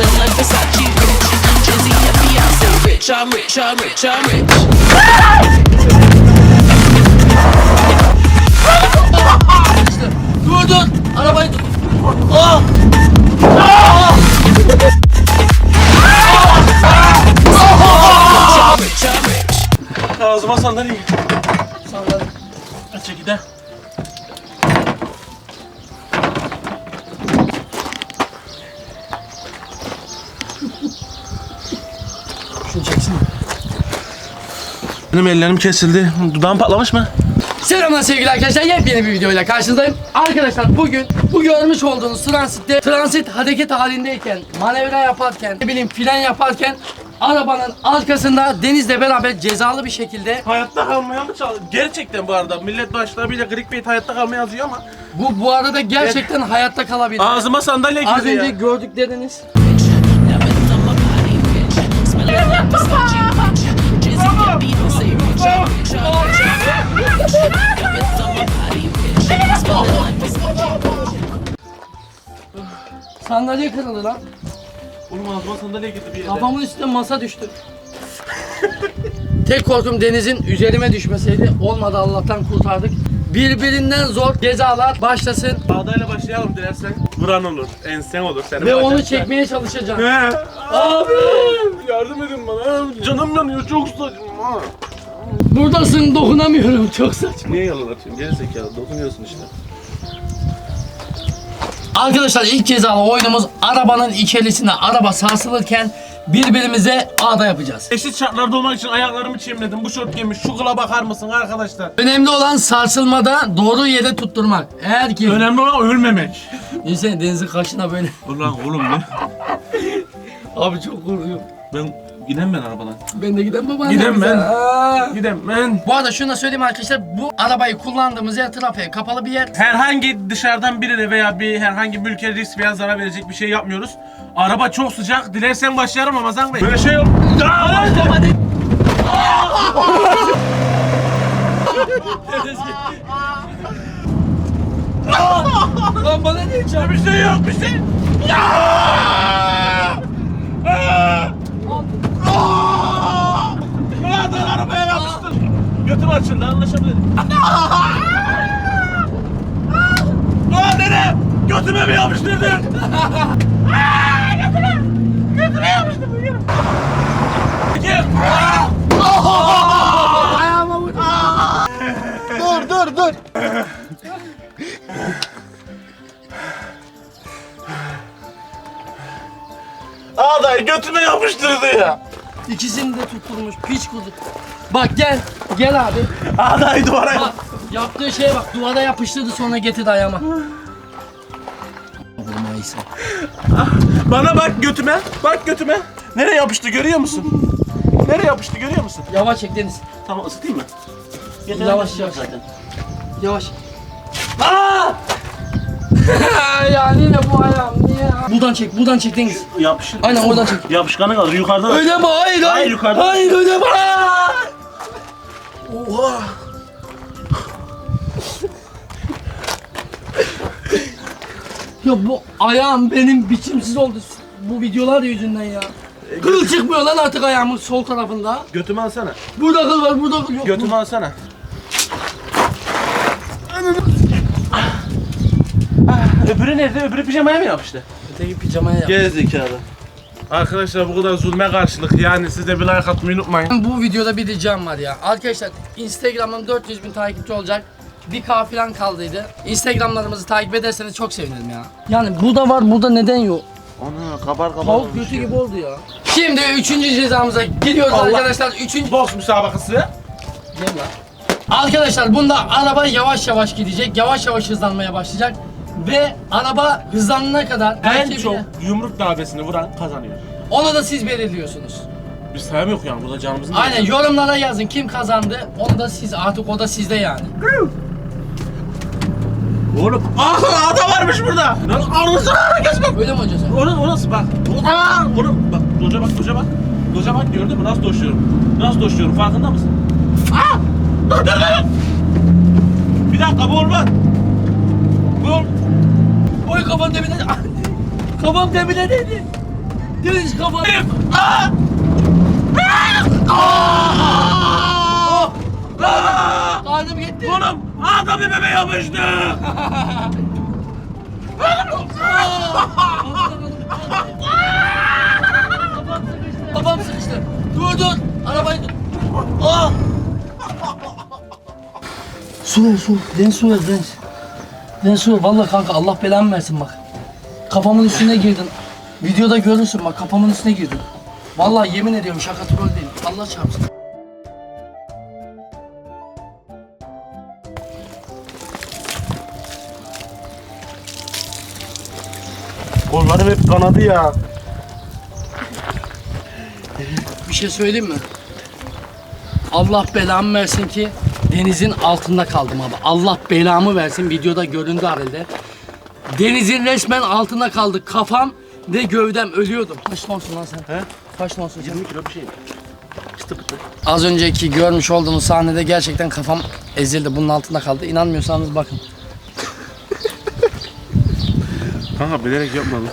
Smelling like Versace, Gucci, Jay-Z, and Beyonce. Rich, I'm rich, I'm rich, I'm rich. Dur dur. Arabayı rich, I'm rich. Ağzıma sandalye. Salladım. Aç gider. Benim ellerim kesildi. Dudağım patlamış mı? Selamlar sevgili arkadaşlar. Yepyeni bir videoyla karşınızdayım. Arkadaşlar bugün bu görmüş olduğunuz transitte transit hareket halindeyken, manevra yaparken, ne bileyim fren yaparken arabanın arkasında Deniz'le beraber cezalı bir şekilde Hayatta kalmaya mı çalıştın? Gerçekten bu arada millet başta bile clickbait hayatta kalmaya yazıyor ama bu bu arada gerçekten hayatta kalabilir. ağzıma sandalye Az girdi önce ya. gördükleriniz sandalye kırıldı lan. Oğlum ağzıma sandalye girdi bir yere. Kafamın üstüne masa düştü. Tek korkum Deniz'in üzerime düşmeseydi. Olmadı Allah'tan kurtardık. Birbirinden zor cezalar başlasın Bağdayla başlayalım dilersen. Vuran olur, ensen olur. Senin ve onu çekmeye çalışacağım. He. Abi yardım edin bana. Canım yanıyor çok saçma. Buradasın dokunamıyorum çok saçma. Niye yalan atıyorsun? Geri zekalı dokunuyorsun işte. Arkadaşlar ilk cezalı oyunumuz arabanın içerisinde araba sarsılırken birbirimize ağda yapacağız. Eşit şartlarda olmak için ayaklarımı çimledim. Bu şort giymiş. Şu kıla bakar mısın arkadaşlar? Önemli olan sarsılmada doğru yere tutturmak. Eğer ki... Önemli olan ölmemek. Düşünsene Deniz'in kaşına böyle. Ulan oğlum ne? Abi çok korkuyorum. Ben gidem ben arabadan. Ben de gidem baba. Gidem ben. Aa. Gidem ben. Bu arada şunu da söyleyeyim arkadaşlar. Bu arabayı kullandığımız yer trafiğe kapalı bir yer. Herhangi dışarıdan birine veya bir herhangi bir ülkeye risk veya zarar verecek bir şey yapmıyoruz. Araba çok sıcak. Dilersen başlarım Ramazan Bey. Böyle şey yok. Lan bana ne çarptı? Bir şey yok bir şey. Ya! Ulan arabaya yapıştır. Götüm açıldı anlaşabiliriz. Ulan nene! Götüme mi yapıştırdın? Götüme! Götüme yapıştırdın yürü. Gel! Ayağıma vurdu. dur dur dur. Ağday götüme yapıştırdı ya. İkisini de tutturmuş piç kuzu. Bak gel. Gel abi. Ağday duvara Bak yaptığı şeye bak duvara yapıştırdı sonra getirdi ayağıma. Neyse. Bana bak götüme. Bak götüme. Nereye yapıştı görüyor musun? Nereye yapıştı görüyor musun? Yavaş çek Deniz. Tamam ısıtayım mı? Yavaş yavaş. Yavaş. Aa! ya yine bu ayağım niye? Buradan çek, buradan çek Deniz. Yapışır. Aynen oradan çek. Yapışkanı kalır yukarıdan. Öyle mi? Hayır, hayır. Hayır, yukarıdan. Hayır, öyle mi? Oha. Ya bu ayağım benim biçimsiz oldu bu videolar yüzünden ya. Kıl çıkmıyor lan artık ayağımın sol tarafında. Götümü alsana. Burada kıl var, burada kıl yok. Götümü alsana. Ah, Öbürü nerede? Öbürü pijamaya mı yapıştı? Öteki pijamaya yap. Gerizekalı. Arkadaşlar bu kadar zulme karşılık yani siz de bir like atmayı unutmayın. Bu videoda bir ricam var ya. Arkadaşlar Instagram'ın 400 bin takipçi olacak. Bir K falan kaldıydı. Instagramlarımızı takip ederseniz çok sevinirim ya. Yani bu da var, burada neden yok? Ana kabar kabar. Tavuk götü gibi oldu ya. Şimdi üçüncü cezamıza gidiyoruz Allah. arkadaşlar. Üçüncü... Boks müsabakası. Gel lan. Arkadaşlar bunda araba yavaş yavaş gidecek. Yavaş yavaş hızlanmaya başlayacak. Ve araba hızlanana kadar En çok yumruk darbesini vuran kazanıyor. onu da siz belirliyorsunuz. Bir sayım yok yani burada canımızın. Aynen yorumlara yazın kim kazandı. Onu da siz artık o da sizde yani. Oğlum aha ada varmış burada. Lan arasana herkes bak. Öyle mi hocam sen? Orası orası bak. Aa, oğlum bak doca bak doca bak. Doca bak gördün mü nasıl doşuyorum? Nasıl doşuyorum farkında mısın? Aa! Dur dur dur. Bir dakika bu olmaz. Bu ol- Oy kafam dibine... kafam dibine değdi. Deniz kafa. Aa! Aa! Aa! Karnım gitti. Oğlum ağda bir bebe yapıştı. Kafam sıkıştı. Dur dur. Arabayı dur. Ah! Su ver su. Deniz su ver Deniz. Ver. Vallahi kanka Allah belamı versin bak. Kafamın üstüne girdin. Videoda görürsün bak kafamın üstüne girdin. Vallahi yemin ediyorum şaka troll değil. Allah çarpsın. Kollarım hep kanadı ya. Bir şey söyleyeyim mi? Allah belamı versin ki denizin altında kaldım abi. Allah belamı versin videoda göründü herhalde. Denizin resmen altında kaldı. Kafam ve gövdem ölüyordum. Kaç tonsun lan sen? He? Kaç tonsun sen? 20 kilo bir şey. Çıtı pıtı. Az önceki görmüş olduğunuz sahnede gerçekten kafam ezildi. Bunun altında kaldı. İnanmıyorsanız bakın. Kanka bilerek yapmadım.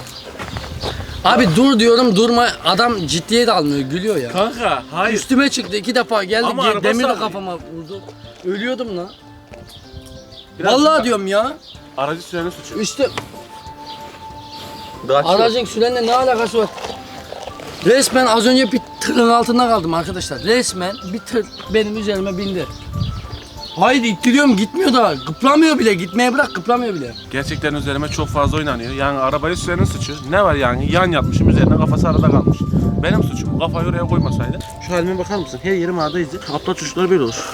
Abi dur diyorum durma. Adam ciddiye de almıyor. Gülüyor ya. Kanka hayır. Üstüme çıktı iki defa geldi. Ama ge- araba demir de kafama vurdu. Ölüyordum lan. Biraz Vallahi diyorum ya. Aracı sürenin suçu. İşte Daha Aracın sürenle ne alakası var? Resmen az önce bir tırın altında kaldım arkadaşlar. Resmen bir tır benim üzerime bindi. Haydi ittiriyorum gitmiyor da kıplamıyor bile gitmeye bırak kıplamıyor bile. Gerçekten üzerime çok fazla oynanıyor. Yani arabayı sürenin suçu. Ne var yani? Yan yatmışım üzerine kafası arada kalmış. Benim suçum. Kafayı oraya koymasaydı. Şu halime bakar mısın? Her yerim ağda izi. Aptal çocuklar böyle olur.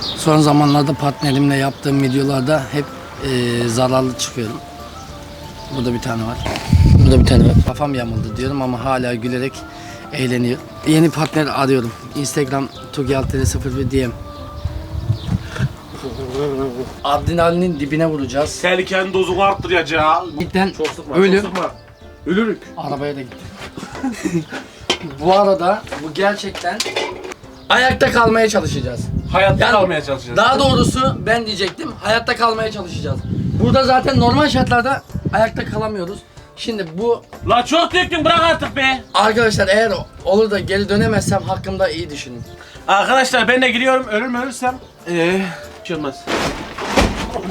Son zamanlarda partnerimle yaptığım videolarda hep eee, zararlı çıkıyorum. Burada bir tane var. Burada bir tane var. Kafam yamuldu diyorum ama hala gülerek eğleniyor. Yeni partner arıyorum. Instagram tugialteri01 DM. Adrenalinin dibine vuracağız. Tehlikenin dozunu arttıracağım. Cidden Çok sıkma. ölüm. Çok sıkma. Ölürük. Arabaya da gitti. bu arada bu gerçekten ayakta kalmaya çalışacağız. Hayatta Yani- kalmaya çalışacağız. Daha doğrusu ben diyecektim hayatta kalmaya çalışacağız. Burada zaten normal şartlarda ayakta kalamıyoruz. Şimdi bu La çok döktün bırak artık be. arkadaşlar eğer olur da geri dönemezsem hakkımda iyi düşünün. Arkadaşlar ben de gidiyorum. Ölür mü ölürsem? Eee olmaz.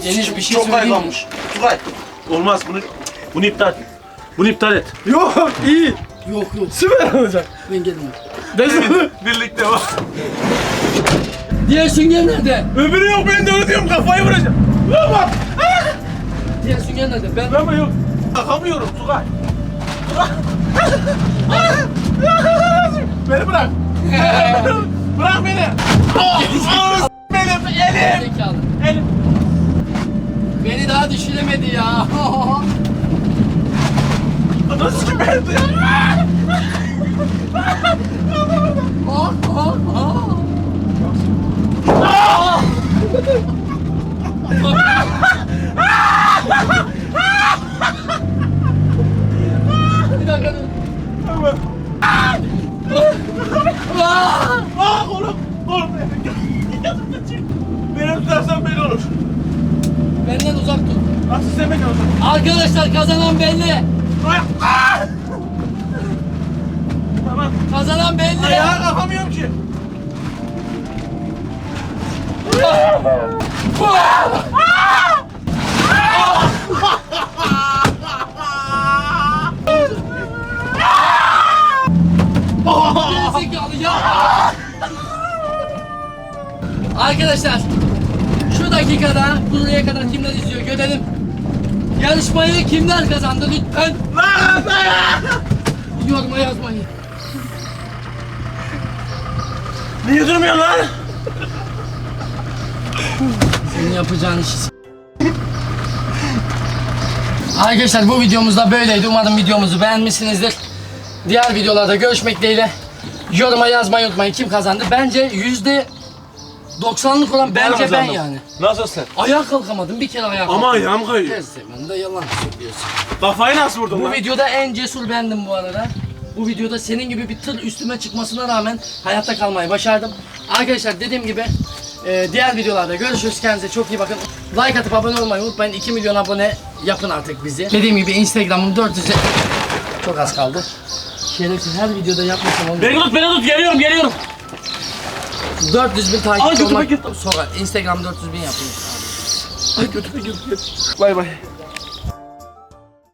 Deniz bir şey çok söyleyeyim mi? kayganmış. Tugay. Olmaz bunu. Bunu iptal et. Bunu iptal et. Yok iyi. Yok yok Süper olacak. ben gelmiyorum. Birlikte bak. Diğer sünger nerede? Öbürü yok ben de öyle diyorum kafayı vuracağım. Lan bak. Diğer sünger nerede? Ben Ama yok. Takamıyorum Tugay. Tugay. beni bırak. bırak beni. Oh, benim elim. zekalı. Elim. Beni daha düşüremedi ya. Nasıl ki ben Ah, ah, ah. Bir dakika dur. Ah! Ah oğlum. Oğlum. Beni tutarsan beni olur. Benden uzak dur. Nasıl sen beni olur? Arkadaşlar kazanan belli. Tamam. Kazanan belli. Ayağa kalkamıyorum ki. Gerizekalı ya. Arkadaşlar şu dakikada kadar görelim. Yarışmayı kimler kazandı lütfen yoruma yazmayın. Niye durmuyorsun lan? Senin yapacağın işi s- Arkadaşlar bu videomuzda böyleydi. Umarım videomuzu beğenmişsinizdir. Diğer videolarda görüşmek dileğiyle. Yoruma yazmayı unutmayın. Kim kazandı? Bence yüzde 90'lık olan bence ben kazandım. yani. Nasılsın? Ayağa kalkamadım. Bir kere ayağa kalktım. Ama ayağım kayıyor. Her seferinde yalan söylüyorsun. Kafayı nasıl vurdun Bu lan? videoda en cesur bendim bu arada. Bu videoda senin gibi bir tır üstüme çıkmasına rağmen hayatta kalmayı başardım. Arkadaşlar dediğim gibi e, diğer videolarda görüşürüz. Kendinize çok iyi bakın. Like atıp abone olmayı unutmayın. 2 milyon abone yapın artık bizi. Dediğim gibi Instagram'ım 400 çok az kaldı. Şerefsiz her videoda yapmasam olur. Beni tut beni tut geliyorum geliyorum. 400 bin takipçi olmak sonra Instagram 400 bin yapayım. Ay götüme girdi. Bay bay.